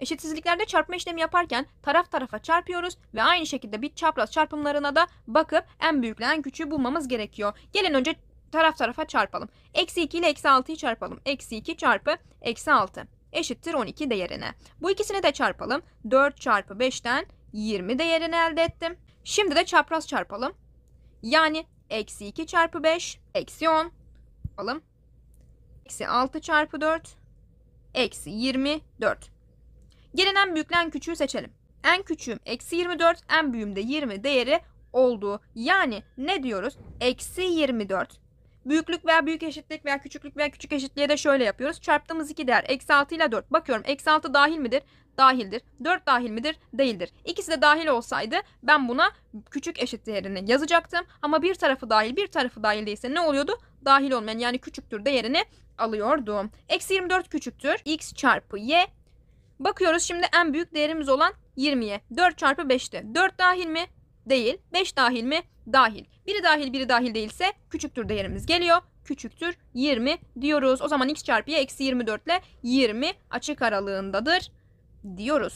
Eşitsizliklerde çarpma işlemi yaparken taraf tarafa çarpıyoruz ve aynı şekilde bir çapraz çarpımlarına da bakıp en büyükle en küçüğü bulmamız gerekiyor. Gelin önce taraf tarafa çarpalım. Eksi 2 ile eksi 6'yı çarpalım. Eksi 2 çarpı eksi 6 eşittir 12 değerine. Bu ikisini de çarpalım. 4 çarpı 5'ten 20 değerini elde ettim. Şimdi de çapraz çarpalım. Yani eksi 2 çarpı 5 eksi 10 yapalım. Eksi 6 çarpı 4 eksi 24. Gelin en büyükle en küçüğü seçelim. En küçüğüm eksi 24, en büyüğüm de 20 değeri olduğu. Yani ne diyoruz? Eksi 24. Büyüklük veya büyük eşitlik veya küçüklük veya küçük eşitliğe de şöyle yapıyoruz. Çarptığımız iki değer eksi 6 ile 4. Bakıyorum eksi 6 dahil midir? Dahildir. 4 dahil midir? Değildir. İkisi de dahil olsaydı ben buna küçük eşit değerini yazacaktım. Ama bir tarafı dahil bir tarafı dahil değilse ne oluyordu? Dahil olmayan yani küçüktür değerini alıyordum. Eksi 24 küçüktür. x çarpı y. Bakıyoruz şimdi en büyük değerimiz olan 20'ye. 4 çarpı 5'te. 4 dahil mi? Değil. 5 dahil mi? Dahil. Biri dahil biri dahil değilse küçüktür değerimiz geliyor. Küçüktür 20 diyoruz. O zaman x çarpı y eksi 24 ile 20 açık aralığındadır diyoruz.